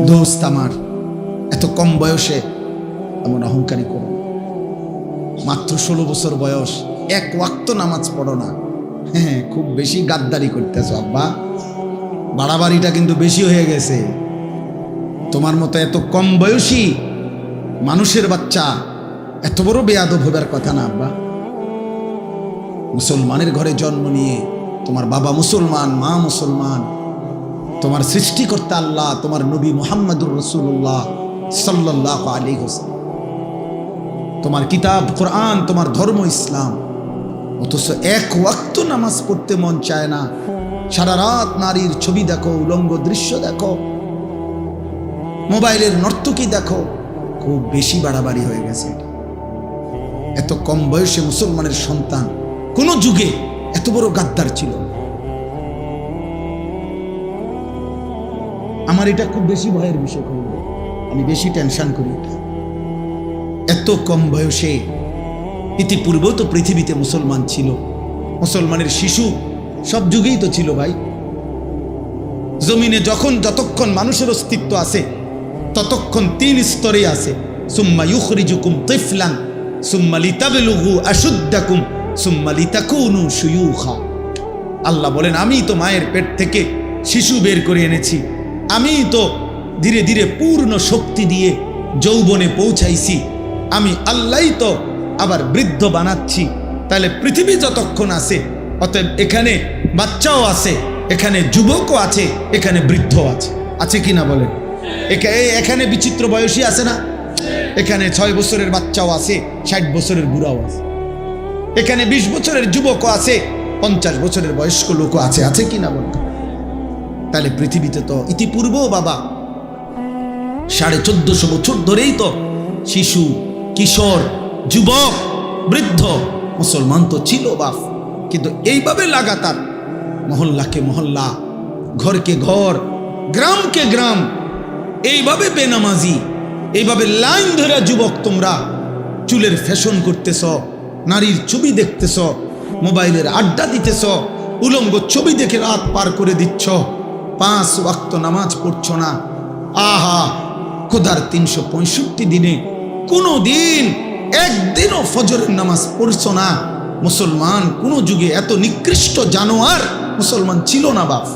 দোস্ত আমার, এত কম বয়সে এমন অহংকারী করো মাত্র ষোলো বছর বয়স, এক ওয়াক্ত নামাজ পড়ো না। হ্যাঁ খুব বেশি গাদ্দারি করতেছো, আব্বা। বাড়াবাড়িটা কিন্তু বেশি হয়ে গেছে। তোমার মতো এত কম বয়সী মানুষের বাচ্চা, এত বড় বেয়াদব হবার কথা না, আব্বা। মুসলমানের ঘরে জন্ম নিয়ে তোমার বাবা মুসলমান, মা মুসলমান তোমার সৃষ্টিকর্তা আল্লাহ, তোমার নবী মোহাম্মদুর রসুল্লাহ সাল্লাহ আলী হোসেন তোমার কিতাব, কোরআন, তোমার ধর্ম, ইসলাম। অথচ এক ওয়াক্ত নামাজ পড়তে মন চায় না। সারা রাত নারীর ছবি দেখো, উলঙ্গ দৃশ্য দেখো। মোবাইলের নর্তকী দেখো। খুব বেশি বাড়াবাড়ি হয়ে গেছে। এত কম বয়সে মুসলমানের সন্তান কোন যুগে এত বড় গাদ্দার ছিল না। আমার এটা খুব বেশি ভয়ের বিষয় করব। আমি বেশি টেনশন করি এটা। এত কম বয়সে ইতিপূর্বেও তো পৃথিবীতে মুসলমান ছিল। মুসলমানের শিশু সব যুগেই তো ছিল ভাই। জমিনে যখন যতক্ষণ মানুষের অস্তিত্ব আছে, ততক্ষণ তিন স্তরে আছে। সুম্মা ইউখরিজুকুম তিফলান, সুম্মা লিতাবলুগু আশুদ্দাকুম, সুম্মা লিতাকুনু শুয়ুখা। আল্লাহ বলেন, আমি তো মায়ের পেট থেকে শিশু বের করে এনেছি। আমি তো ধীরে ধীরে পূর্ণ শক্তি দিয়ে যৌবনে পৌঁছাইছি। আমি আল্লাহই তো আবার বৃদ্ধ বানাচ্ছি। তাহলে পৃথিবী যতক্ষণ আছে, অতএব এখানে বাচ্চাও আছে, এখানে যুবকও আছে, এখানে বৃদ্ধ আছে। আছে কি না বলেন? এখানে বিচিত্র বয়সী আছে না? এখানে ছয় বছরের বাচ্চাও আছে, ষাট বছরের বুড়াও আছে। এখানে বিশ বছরের যুবকও আছে, পঞ্চাশ বছরের বয়স্ক লোকও আছে। আছে কি না বলতো তাহলে পৃথিবীতে তো ইতিপূর্বেও বাবা। সাড়ে চোদ্দশো বছর ধরেই তো শিশু, কিশোর, যুবক, বৃদ্ধ, মুসলমান তো ছিল বাপ। কিন্তু এইভাবে লাগাতার মহল্লাকে মহল্লা, ঘরকে ঘর, গ্রামকে গ্রাম, এইভাবে বেনামাজি, এইভাবে লাইন ধরে যুবক তোমরা চুলের ফ্যাশন করতেছ, নারীর ছবি দেখতেছ, মোবাইলের আড্ডা দিতেছ, উলঙ্গ ছবি দেখে রাত পার করে দিচ্ছ। পাঁচ ওয়াক্ত নামাজ পড়ছ না? আহা, খোদার তিনশো পঁয়ষট্টি দিনে কোনো দিন একদিনও ফজরের নামাজ পড়ছ না? মুসলমান, কোনো যুগে এত নিকৃষ্ট জানোয়ার মুসলমান ছিল না, বাপ।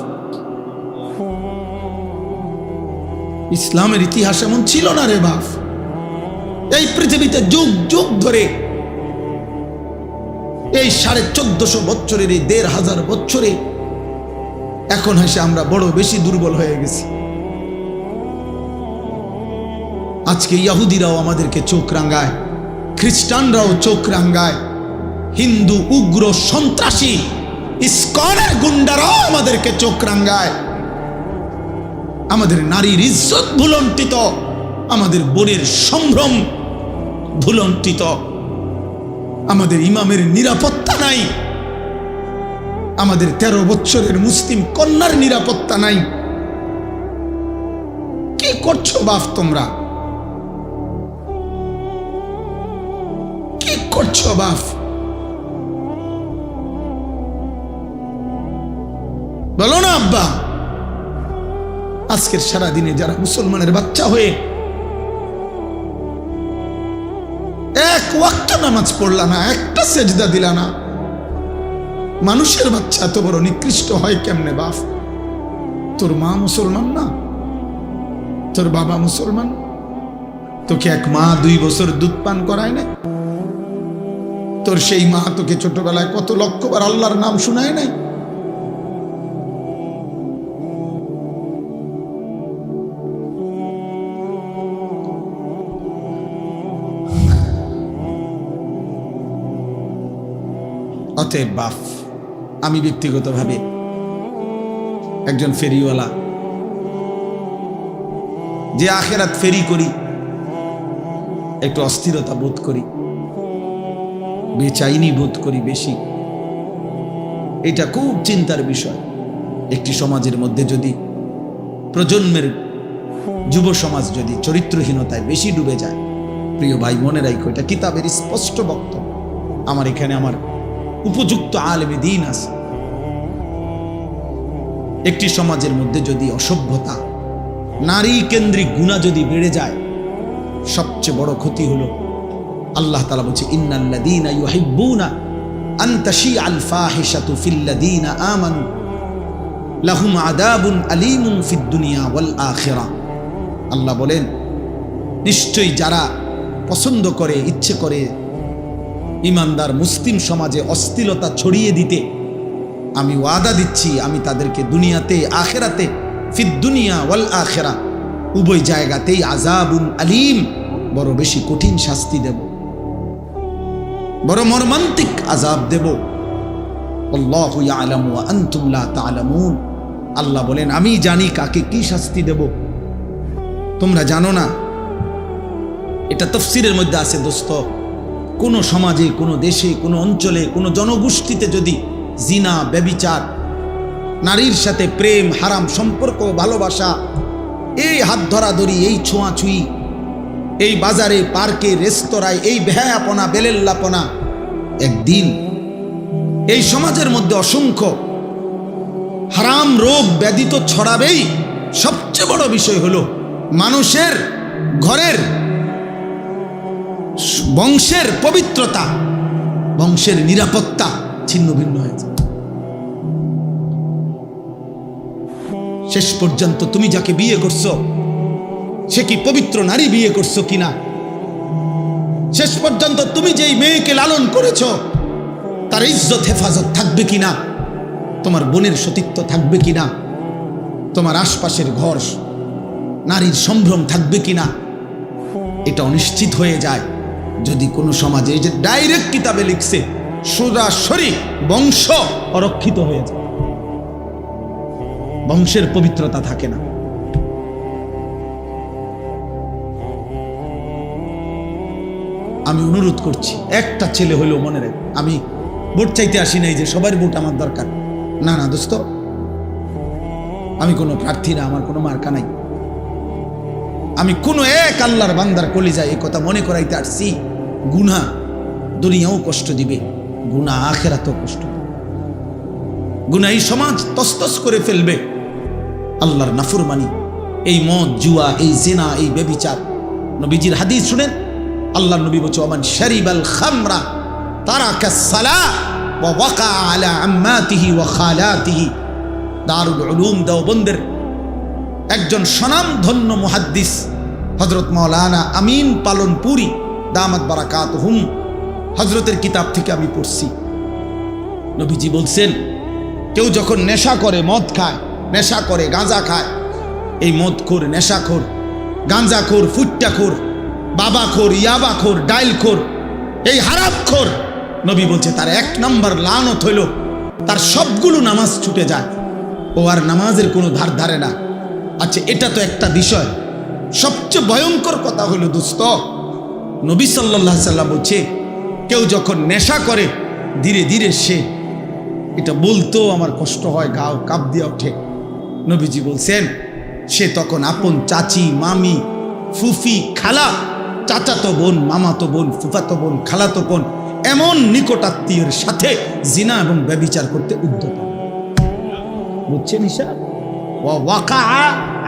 ইসলামের ইতিহাস এমন ছিল না রে, বাপ। এই পৃথিবীতে যুগ যুগ ধরে এই সাড়ে চোদ্দশো বছরের এই দেড় হাজার বছরে এখন হেসে আমরা বড় বেশি দুর্বল হয়ে গেছি। আজকে ইয়াহুদিরাও আমাদেরকে চোখ রাঙ্গায়, খ্রিস্টানরাও চোখ রাঙ্গায়, হিন্দু, উগ্র, সন্ত্রাসী, ইস্কনের গুন্ডারাও আমাদেরকে চোখ রাঙ্গায়। আমাদের নারীর ইজ্জত ভুলন্টিত আমাদের বোনের সম্ভ্রম ভুলন্টিত আমাদের ইমামের নিরাপত্তা নাই। আমাদের তেরো বছরের মুসলিম কন্যার নিরাপত্তা নাই। কি করছ বাপ তোমরা? কি করছ বাপ? বলো না আব্বা। আজকের সারা দিনে যারা মুসলমানের বাচ্চা হয়ে এক ওয়াক্ত নামাজ পড়লা না, একটা সেজদা দিলা না। মানুষের বাচ্চা এত বড়, নিকৃষ্ট হয় কেমনে বাপ? তোর মা মুসলমান না? তোর বাবা মুসলমান? তোকে এক মা দুই বছর দুধ পান করায় না তোর সেই মা তোকে ছোটবেলায় কত লক্ষবার আল্লাহর নাম শোনায় নাই? অতএব বাফ আমি ব্যক্তিগতভাবে একজন ফেরিওয়ালা। যে আখেরাত ফেরি করি, একটু অস্থিরতা বোধ করি, বেচাইনি বোধ করি বেশি। এটা খুব চিন্তার বিষয়। একটি সমাজের মধ্যে যদি, প্রজন্মের যুব সমাজ যদি চরিত্রহীনতায় বেশি ডুবে যায়, প্রিয় ভাই মনে রাখো এটা কিতাবের স্পষ্ট বক্তব্য। আমার এখানে আমার উপযুক্ত আলেমে দিন আছে। একটি সমাজের মধ্যে যদি অসভ্যতা, নারী কেন্দ্রিক গুণা যদি বেড়ে যায়, সবচেয়ে বড় ক্ষতি হলো, আল্লাহ তালা বলছে, ইন্নাল্লাযীনা ইউহিব্বুনা আন তাশিআল ফাহিশাতু ফিল্লাযীনা আমানু, লাহুম আদাবুন আলীমুন ফিদ দুনিয়া ওয়াল আখিরা। আল্লাহ বলেন, নিশ্চয়ই যারা পছন্দ করে, ইচ্ছে করে, ইমানদার মুসলিম সমাজে অস্থিরতা ছড়িয়ে দিতে আমি ওয়াদা দিচ্ছি, আমি তাদেরকে দুনিয়াতে, আখেরাতে, ফিদ দুনিয়া ওয়াল আখেরা, উভয় জায়গাতেই আজাবুন আলিম, বড় বেশি কঠিন শাস্তি দেব। বড় মর্মান্তিক আজাব দেব। আল্লাহ বলেন, আমি জানি কাকে কি শাস্তি দেব। তোমরা জানো না, এটা তফসিরের মধ্যে আছে দোস্ত। কোন সমাজে, কোনো দেশে, কোনো অঞ্চলে, কোনো জনগোষ্ঠীতে যদি জিনা, ব্যবিচার, নারীর সাথে প্রেম, হারাম সম্পর্ক, ভালোবাসা, এই হাত ধরাধরি এই ছোঁয়াছুঁই, এই বাজারে, পার্কে, রেস্তোরাঁয়, এই ভ্যায়াপনা বেলেল্লাপনা, একদিন এই সমাজের মধ্যে অসংখ্য হারাম রোগ ব্যাধি তো ছড়াবেই সবচেয়ে বড় বিষয় হলো মানুষের ঘরের বংশের পবিত্রতা, বংশের নিরাপত্তা। ছিন্ন ভিন্ন হয়েছে শেষ পর্যন্ত তুমি যাকে বিয়ে করছ, সে কি পবিত্র নারী বিয়ে করছ কিনা? শেষ পর্যন্ত তুমি যেই মেয়েকে লালন করেছ, তার ইজ্জত, হেফাজত থাকবে কিনা? তোমার বোনের সতীত্ব থাকবে কিনা? তোমার আশপাশের ঘর, নারীর সম্ভ্রম থাকবে কিনা? এটা অনিশ্চিত হয়ে যায় যদি কোনো সমাজে যে ডাইরেক্ট কিতাবে লিখছে সরাসরি বংশ অরক্ষিত হয়ে যায়। বংশের পবিত্রতা থাকে না। আমি অনুরোধ করছি, একটা ছেলে হলেও মনে রাখ। আমি ভোট চাইতে আসি নাই যে সবার ভোট আমার দরকার। না না, দোস্ত। আমি কোনো প্রার্থী না, আমার কোনো মার্কা নাই। আমি কোনো এক আল্লাহর বান্দার কলিজায় এই কথা মনে করাইতে আসছি। গুনা দুনিয়াও কষ্ট দিবে। গুনা আখেরাতেও কষ্ট গুনা এই সমাজ তস্তস করে ফেলবে। আল্লাহর নাফরমানি, এই মদ, জুয়া, এই জেনা, এই বেবিচার। নবীজির হাদিস শুনেন আল্লাহ নবী বলছে, ওমান শারিবাল খামরা তারাকা সালা ওয়া ওয়াকা আলা আম্মাতিহি ওয়া খালাতিহি। দারুল উলুম দেওবন্দের একজন স্বনামধন্য মুহাদ্দিস হজরত মাওলানা আমিন পালনপুরি, দামাত বারাকাত হুম হজরতের কিতাব থেকে আমি পড়ছি। নবীজি বলছেন, কেউ যখন নেশা করে, মদ খায়, নেশা করে, গাঁজা খায়, এই মদ খোর নেশাখোর, গাঁজাখোর, ফুট্টাখোর, বাবাখোর, ইয়াবাখোর, ডাইলখোর, এই হারাপখোর নবী বলছে, তার এক নম্বর লানত হইল, তার সবগুলো নামাজ ছুটে যায়। ও আর নামাজের কোনো ধার ধারে না। আচ্ছা এটা তো একটা বিষয়। সবচেয়ে ভয়ঙ্কর কথা হলো দুস্ত, নবী সাল্লাহ সাল্লাম বলছে কেউ যখন নেশা করে, ধীরে ধীরে সে এটা বলতেও আমার কষ্ট হয়, গাও কাপ দিয়ে ওঠে। নবীজি বলছেন, সে তখন আপন চাচি, মামি, ফুফি, খালা, চাচাতো বোন, মামাতো বোন, ফুফাতো বোন, খালাতো বোন, এমন নিকটাত্মীয়ের সাথে জিনা এবং ব্যবিচার করতে উদ্যত হয়। বুঝছেন ঈশা ওয়াকা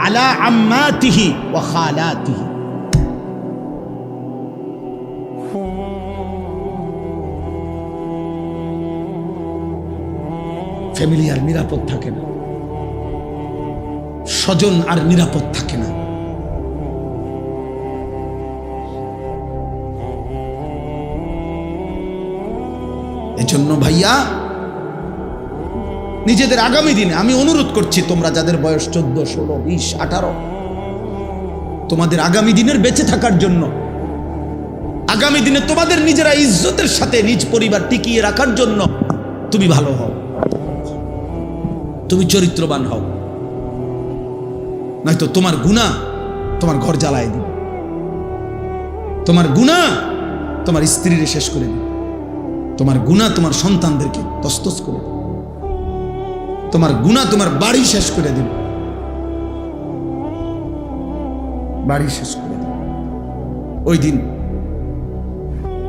আলা আম্মাতিহি ওয়া খালাতিহি। ফ্যামিলি আর নিরাপদ থাকে না। স্বজন আর নিরাপদ থাকে না। এজন্য ভাইয়া, নিজেদের আগামী দিনে আমি অনুরোধ করছি, তোমরা যাদের বয়স চোদ্দ, ষোলো, বিশ, আঠারো, তোমাদের আগামী দিনের বেঁচে থাকার জন্য, আগামী দিনে তোমাদের নিজেরা ইজ্জতের সাথে নিজ পরিবার টিকিয়ে রাখার জন্য তুমি ভালো হও। তুমি চরিত্রবান হও। নয়তো তোমার গুণা তোমার ঘর জ্বালায় দিবে। তোমার গুণা তোমার স্ত্রীরে শেষ করে দিবে। তোমার গুণা তোমার সন্তানদেরকে তস্তস করে দেবে। তোমার গুণা তোমার বাড়ি শেষ করে দেবে। বাড়ি শেষ করে দেবে। ওই দিন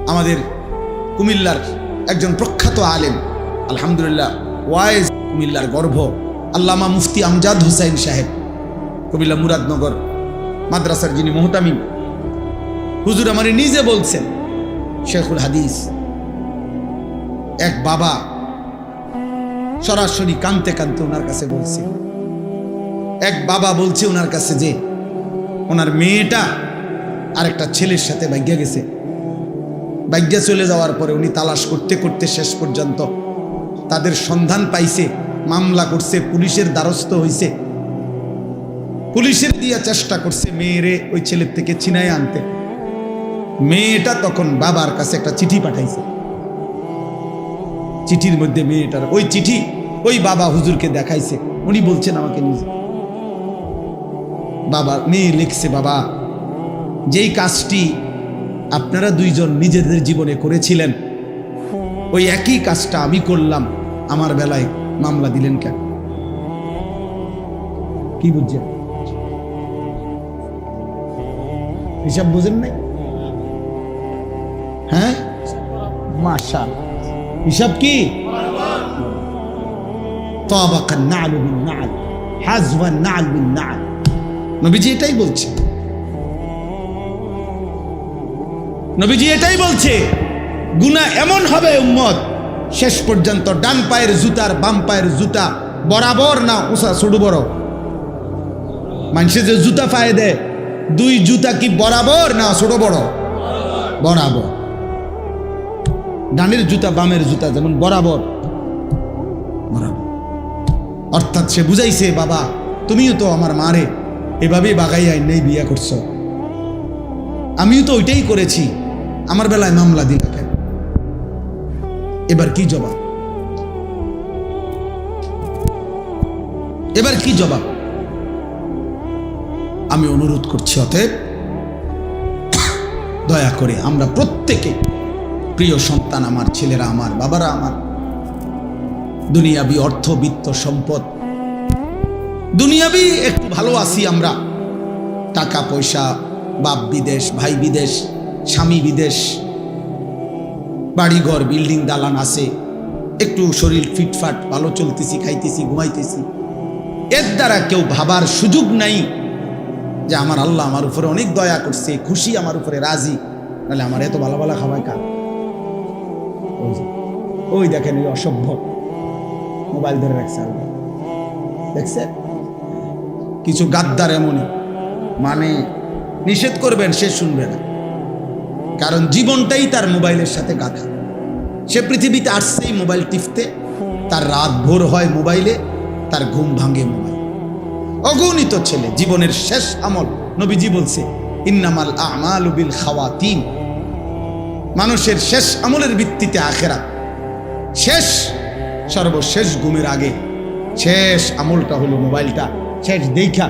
আমাদের কুমিল্লার একজন প্রখ্যাত আলেম, আলহামদুলিল্লাহ, ওয়াইজ কুমিল্লার গর্ভ। আল্লামা মুফতি আমজাদ হুসাইন সাহেব, কবিলা মুরাদনগর, মাদ্রাসার যিনি মোহতামিম। হুজুর আমার নিজে বলছেন, শেখুল হাদিস, এক বাবা সরাসরি কানতে কানতে ওনার কাছে বলছে, এক বাবা বলছে ওনার কাছে যে, ওনার মেয়েটা আরেকটা ছেলের সাথে ভাগ্যা গেছে। ভাগ্যা চলে যাওয়ার পরে উনি তালাশ করতে করতে শেষ পর্যন্ত তাদের সন্ধান পাইছে। মামলা করছে, পুলিশের দ্বারস্থ হইছে। পুলিশের দিয়া চেষ্টা করছে মেয়েরে ওই ছেলের থেকে ছিনায় আনতে। মেয়েটা তখন বাবার কাছে একটা চিঠি পাঠাইছে। চিঠির মধ্যে মেয়েটার ওই চিঠি ওই বাবা হুজুরকে দেখাইছে। উনি বলছেন আমাকে নিজে। বাবা, মেয়ে লিখছে, বাবা, যেই কাজটি আপনারা দুইজন নিজেদের জীবনে করেছিলেন, ওই একই কাজটা আমি করলাম আমার বেলায়। মামলা দিলেন কেন কি বুঝছেন হিসাব বুঝেন নাই হ্যাঁ মাশা হিসাব কি طابق النعل بالنعل حذو النعل بالنعل নবীজি এটাই বলছে নবীজি এটাই বলছে গুনাহ এমন হবে উম্মত শেষ পর্যন্ত ডান পায়ের জুতার বাম পায়ের জুতা বরাবর না উষা ছোট, বড়। মানুষে যে জুতা পায়ে দেয়, দুই জুতা কি বরাবর না ছোট, বড়? বরাবর। ডানের জুতা, বামের জুতা যেমন বরাবর বরাবর। অর্থাৎ সে বুঝাইছে, বাবা, তুমিও তো আমার মারে, এভাবেই বাগাই আইন নেই, বিয়া করছ। আমিও তো ওইটাই করেছি, আমার বেলায় মামলা দিল কেন এবার কি জবাব? এবার কি জবাব? আমি অনুরোধ করছি, অতএব দয়া করে আমরা প্রত্যেকে, প্রিয় সন্তান আমার, ছেলেরা আমার, বাবারা আমার, দুনিয়াবি অর্থ, বিত্ত, সম্পদ, দুনিয়াবি একটু ভালো আছি আমরা। টাকা, পয়সা, বাপ বিদেশ, ভাই বিদেশ, স্বামী বিদেশ বাড়িঘর বিল্ডিং দালান আছে। একটু শরীর ফিটফাট, ভালো চলতেছি, খাইতেছি, ঘুমাইতেছি। এর দ্বারা কেউ ভাবার সুযোগ নাই যে আমার আল্লাহ আমার উপরে অনেক দয়া করছে, খুশি আমার উপরে রাজি। নাহলে আমার এত ভালো ভালো খাওয়ায় কার? ওই দেখেন ওই অসভ্য। মোবাইল ধরে রাখছে আল্লাহ। দেখছে কিছু গাদ্দার এমনই। মানে নিষেধ করবেন, সে শুনবে না। কারণ জীবনটাই তার মোবাইলের সাথে গাঁথা। সে পৃথিবীতে আসছেই মোবাইল টিপতে, তার রাত ভোর হয় মোবাইলে, তার ঘুম ভাঙে মোবাইল। অগণিত ছেলে, জীবনের শেষ আমল, নবীজি বলছে, ইন্নামাল আমাল বিল খাওয়াতিন। মানুষের শেষ আমলের ভিত্তিতে আখেরা শেষ, সর্বশেষ ঘুমের আগে। শেষ আমলটা হলো মোবাইলটা। শেষ দেখা।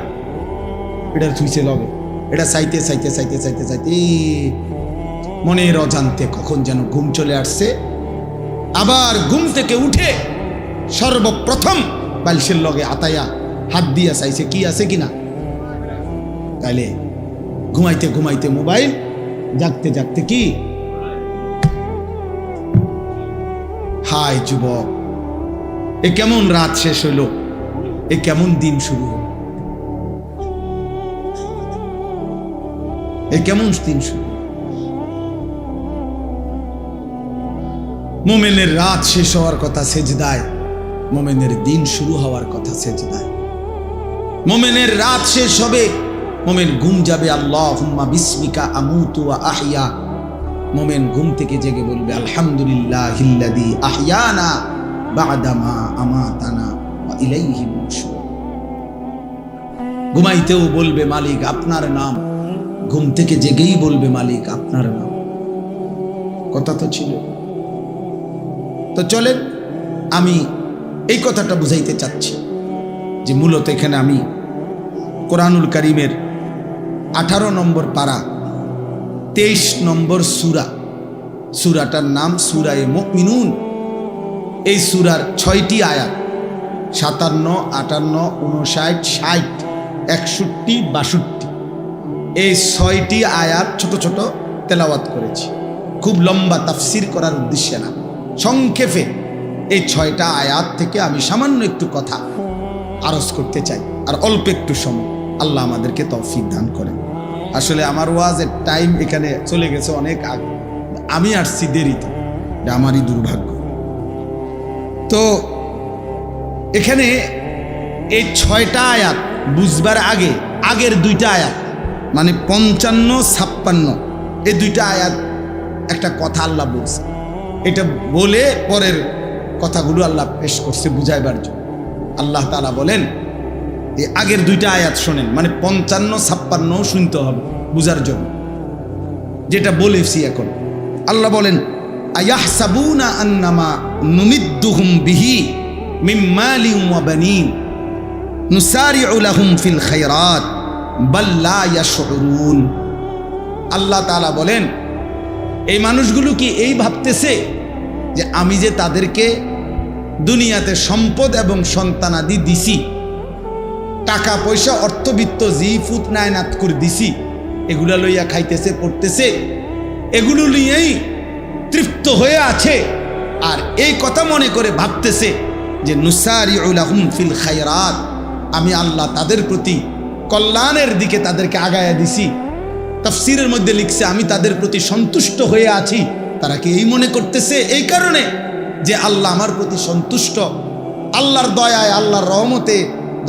এটা থুইছে লবে এটা চাইতে চাইতে চাইতে চাইতে চাইতে মনের অজান্তে কখন যেন ঘুম চলে আসছে। আবার ঘুম থেকে উঠে সর্বপ্রথম বালিশের লগে আতায়া হাত দিয়া চাইছে, কি আছে কিনা? তাইলে ঘুমাইতে ঘুমাইতে মোবাইল, জাগতে জাগতে কি? হায় যুবক, এ কেমন রাত শেষ হইল? এ কেমন দিন শুরু হলো এ কেমন দিন শুরু? মোমেনের রাত শেষ হওয়ার কথা সেজ সেজদায়, মোমেনের দিন শুরু হওয়ার কথা সেজ সেজদায়। মোমেনের রাত শেষ হবে, মোমেন ঘুম যাবে আল্লাহ হুম্মা বিস্মিকা আমুতু আহিয়া মোমেন ঘুম থেকে জেগে বলবে আলহামদুলিল্লাহ হিল্লাদি আহিয়ানা বাদামা আমাতানা ইলাইহি নুশুর ঘুমাইতেও বলবে, মালিক আপনার নাম। ঘুম থেকে জেগেই বলবে, মালিক আপনার নাম। কথা তো ছিল। তো চলেন, আমি এই কথাটা বুঝাইতে চাচ্ছি যে মূলত এখানে আমি কোরআনুল করিমের আঠারো নম্বর পাড়া তেইশ নম্বর সুরা, সুরাটার নাম সুরায়ে মিনুন এই সুরার ছয়টি আয়াত, সাতান্ন, আটান্ন উনষাট ষাট, একষট্টি, বাষট্টি, এই ছয়টি আয়াত ছোট ছোট তেলাওয়াত করেছি। খুব লম্বা তাফসির করার উদ্দেশ্যে না। সংক্ষেপে এই ছয়টা আয়াত থেকে আমি সামান্য একটু কথা আরজ করতে চাই, আর অল্প একটু সময়। আল্লাহ আমাদেরকে তৌফিক দান করেন। আসলে আমার ওয়াজের টাইম এখানে চলে গেছে অনেক আগে, আমি আসছি দেরিতে, এটা আমারই দুর্ভাগ্য। তো এখানে এই ছয়টা আয়াত বুঝবার আগে, আগের দুইটা আয়াত মানে পঞ্চান্ন, ছাপ্পান্ন, এই দুইটা আয়াত একটা কথা আল্লাহ বলছে। এটা বলে পরের কথাগুলো আল্লাহ পেশ করছে বুঝাইবার জন্য। আল্লাহ তালা বলেন এই আগের দুইটা আয়াত শোনেন মানে পঞ্চান্ন, ছাপ্পান্ন শুনতে হবে বুঝার জন্য। যেটা বলেছি এখন। আল্লাহ বলেন, আয়াহসাবুনা আন্নামা নুমিদ্দুহুম বিহি মিন মালিন ওয়া বানিন। নুসারিউ লাহুম ফিল খায়রাত, বাল লা ইয়াশউরুন। আল্লাহ তাআলা বলেন এই মানুষগুলো কি এই ভাবতেছে যে আমি যে তাদেরকে দুনিয়াতে সম্পদ এবং সন্তানাদি দিছি, টাকা, পয়সা, অর্থবিত্ত, জি ফুত নায়নাত করে দিছি, এগুলা লইয়া খাইতেছে, পড়তেছে, এগুলো নিয়েই তৃপ্ত হয়ে আছে। আর এই কথা মনে করে ভাবতেছে যে নুসারি উলাহুম ফিল খায়রাত আমি আল্লাহ তাদের প্রতি কল্যাণের দিকে তাদেরকে আগায়া দিছি। তাফসিরের মধ্যে লিখছে, আমি তাদের প্রতি সন্তুষ্ট হয়ে আছি। তারা কি এই মনে করতেছে? এই কারণে যে আল্লাহ আমার প্রতি সন্তুষ্ট। আল্লাহর দয়ায়, আল্লাহর রহমতে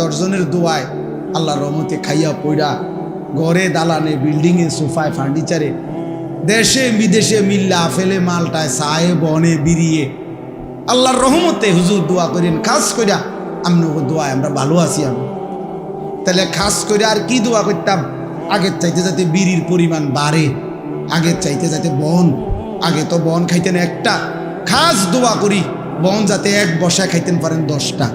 দর্জনের দোয়ায় আল্লাহর রহমতে খাইয়া পইরা ঘরে, দালানে, বিল্ডিংয়ে, সোফায়, ফার্নিচারে, দেশে, বিদেশে মিল্লা আফেলে মালটায় সায়ে বনে, বিরিয়ে আল্লাহর রহমতে হুজুর দোয়া করেন। খাস কইরা আমি দোয়ায় আমরা ভালো আছি আমি তাহলে খাস করে আর কি দোয়া করতাম? আগের চাইতে যাতে বিড়ির পরিমাণ বাড়ে, আগের চাইতে যাতে বন, আগে তো বন খাইতেন একটা। খাস দোয়া করি, বন যাতে এক বসায় খাইতেন পারেন দশটা।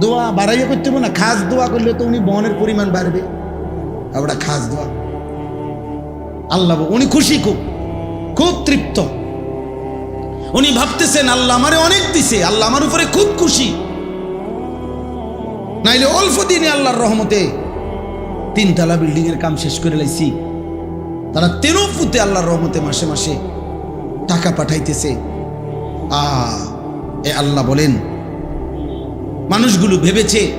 দোয়া বাড়াইয়া করতে হবে না, খাস দোয়া করলে তো উনি বনের পরিমাণ বাড়বে। ওটা খাস দোয়া। আল্লাহ উনি খুশি খুব খুব তৃপ্ত। উনি ভাবতেছেন, আল্লাহ আমারে অনেক দিছে, আল্লাহ আমার উপরে খুব খুশি। নাইলে অল্প দিনে আল্লাহর রহমতে তিনতলা বিল্ডিং এর কাম শেষ করে লাইছি। তারা তেরো ফুতে আল্লাহর রহমতে মাসে মাসে টাকা পাঠাইতেছে। আ, এ আল্লাহ বলেন, মানুষগুলো ভেবেছে,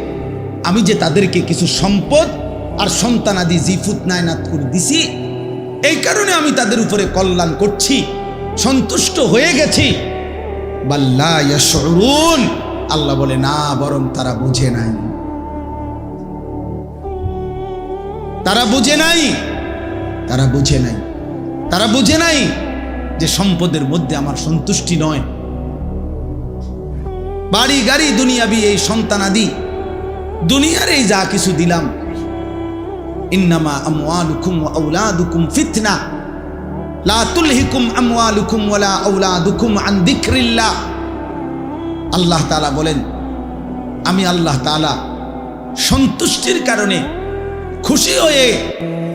আমি যে তাদেরকে কিছু সম্পদ আর সন্তান সন্তানাদি জিফুত নায়নাত করে দিছি, এই কারণে আমি তাদের উপরে কল্যাণ করছি, সন্তুষ্ট হয়ে গেছি। বাল্লা আল্লাহ বলে, না, বরং তারা বুঝে নাই। তারা বুঝে নাই, তারা বুঝে নাই। তারা বুঝে নাই যে সম্পদের মধ্যে আমার সন্তুষ্টি নয়। বাড়ি, গাড়ি, দুনিয়াবি এই সন্তানাদি, দুনিয়ার এই যা কিছু দিলাম, ইন্নামা আমওয়ালুকুম ওয়া আওলাদুকুম ফিতনা। লা তুলহিকুম আমওয়ালুকুম ওয়ালা আওলাদুকুম আন যিকরিল্লাহ আল্লাহ তাআলা বলেন, আমি আল্লাহ তাআলা সন্তুষ্টির কারণে খুশি হয়ে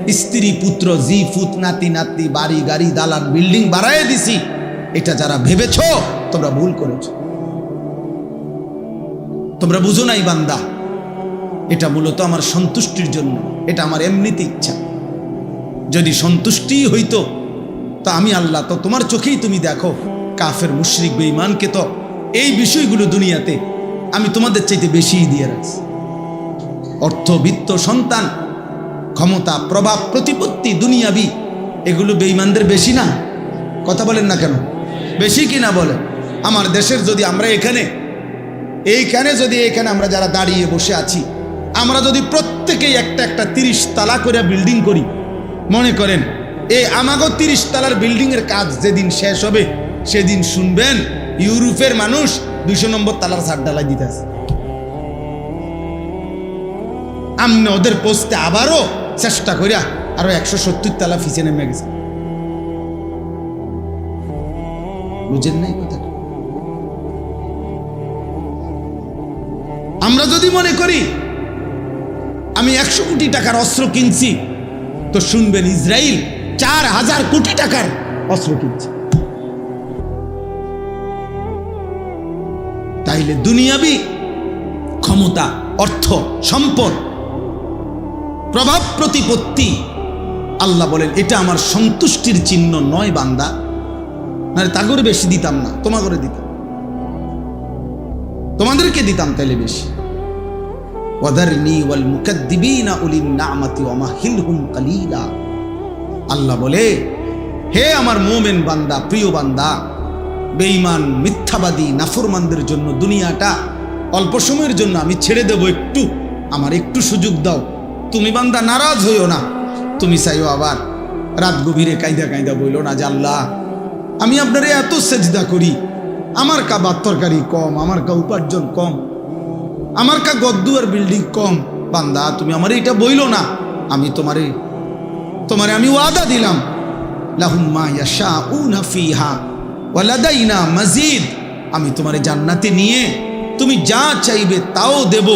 স্ত্রী, পুত্র, জি, ফুত, নাতি নাতি বাড়ি, গাড়ি, দালান, বিল্ডিং বাড়ায় দিছি। এটা যারা ভেবেছ, তোমরা ভুল করেছ। তোমরা বুঝো নাই, বান্দা, এটা মূলত আমার সন্তুষ্টির জন্য, এটা আমার এমনিতে ইচ্ছা। যদি সন্তুষ্টি হইতো, তা আমি আল্লাহ, তো তোমার চোখেই তুমি দেখো, কাফের, মুশরিক, বেঈমানকে তো এই বিষয়গুলো দুনিয়াতে আমি তোমাদের চাইতে বেশিই দিয়ে রাখছি। অর্থবিত্ত সন্তান ক্ষমতা, প্রভাব, প্রতিপত্তি, দুনিয়াবি, এগুলো বেঈমানদের বেশি না? কথা বলেন না কেন? বেশি কি না বলেন? আমার দেশের যদি আমরা এখানে, এইখানে যদি এখানে আমরা যারা দাঁড়িয়ে বসে আছি, আমরা যদি প্রত্যেকেই একটা একটা তিরিশ তালা করে বিল্ডিং করি, মনে করেন এই আমাগো তিরিশ তালার বিল্ডিং এর কাজ যেদিন শেষ হবে, সেদিন শুনবেন, ইউরোপের মানুষ দুশো নম্বর তালার ছাদ ডালাই দিতেছে আমনে ওদের পোস্টে আবারও চেষ্টা করিয়া আরও একশো সত্তর তালা ফিসে নেমে গেছে। বুঝেন নাই কথা? আমরা যদি মনে করি আমি একশো কোটি টাকার অস্ত্র কিনছি, তো শুনবেন ইসরায়েল চার হাজার কোটি টাকার অস্ত্র কিনছে। তাইলে দুনিয়াবি ক্ষমতা, অর্থ, সম্পদ প্রভাব প্রতিপত্তি। আল্লাহ বলেন, এটা আমার সন্তুষ্টির চিহ্ন নয় বান্দা। না তা করে বেশি দিতাম না তোমা করে দিতাম। তোমাদেরকে দিতাম তাইলে বেশি। ওয়াদারনি ওয়াল মুকাদ্দিবিনা উলিন নামাতি ওয়া মাহিলহুম কালিলা। আল্লাহ বলে, হে আমার মোমেন বান্দা, প্রিয় বান্দা, বেঈমান, মিথ্যাবাদী, নাফরমানদের জন্য দুনিয়াটা অল্প সময়ের জন্য আমি ছেড়ে দেব একটু। আমার একটু সুযোগ দাও। তুমি বান্দা নারাজ হইও না। তুমি চাইও আবার রাত গভীরে কায়দা কায়দা বইল না আল্লাহ, আমি আপনারে এত সেজদা করি, আমার কা তরকারি কম, আমার কা উপার্জন কম, আমার কা গদ্দুয়ার বিল্ডিং কম। বান্দা, তুমি আমার এটা বইল না, আমি তোমারে তোমারে আমি ওয়াদা দিলাম। লাহুম্মা আমি তোমারে জান্নাতে নিয়ে, তুমি যা চাইবে তাও দেব।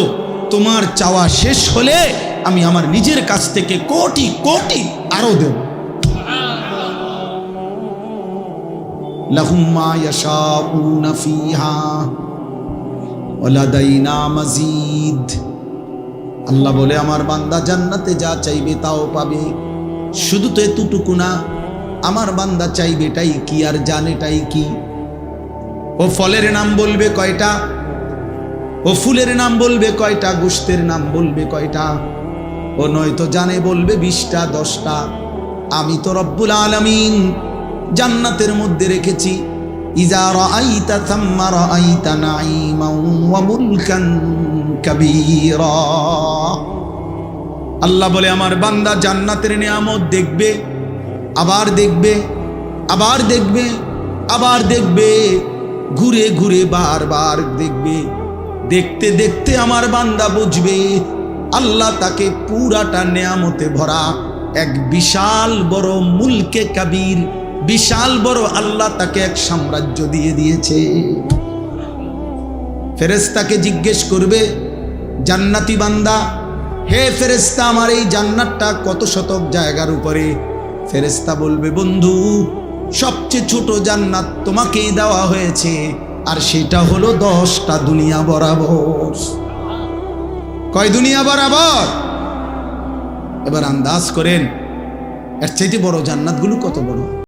তোমার চাওয়া শেষ হলে আমি আমার নিজের কাছ থেকে কোটি কোটি আরও দেব। আল্লাহ বলে, আমার বান্দা জান্নাতে যা চাইবে তাও পাবে। শুধু তো এতটুকু না, আমার বান্দা চাইবে এটাই কি আর জানেটাই কি? ও ফলের নাম বলবে কয়টা? ও ফুলের নাম বলবে কয়টা? গোষ্ঠের নাম বলবে কয়টা? ও নয়তো জানে বলবে বিশটা, দশটা। আমি তো রব্বুল আলামিন জান্নাতের মধ্যে রেখেছি। ইজা থাম্মা আল্লাহ বলে, আমার বান্দা জান্নাতের নিয়ামত দেখবে, আবার দেখবে আবার দেখবে আবার দেখবে, ঘুরে ঘুরে বারবার দেখবে। দেখতে দেখতে আমার বান্দা বুঝবে আল্লাহ তাকে পুরাটা নেয়ামতে ভরা এক বিশাল বড় মুলকে কাবির, বিশাল বড় আল্লাহ তাকে এক সাম্রাজ্য দিয়ে দিয়েছে। ফেরেস্তাকে জিজ্ঞেস করবে, জান্নাতি বান্দা, হে ফেরেস্তা আমার এই জান্নাতটা কত শতক জায়গার উপরে? ফেরেস্তা বলবে, বন্ধু, সবচেয়ে ছোট জান্নাত তোমাকেই দেওয়া হয়েছে, আর সেটা হলো দশটা দুনিয়া বরাবর। কয় দুনিয়া বরাবর? এবার আন্দাজ করেন এর চাইতে বড় জান্নাতগুলো কত বড়?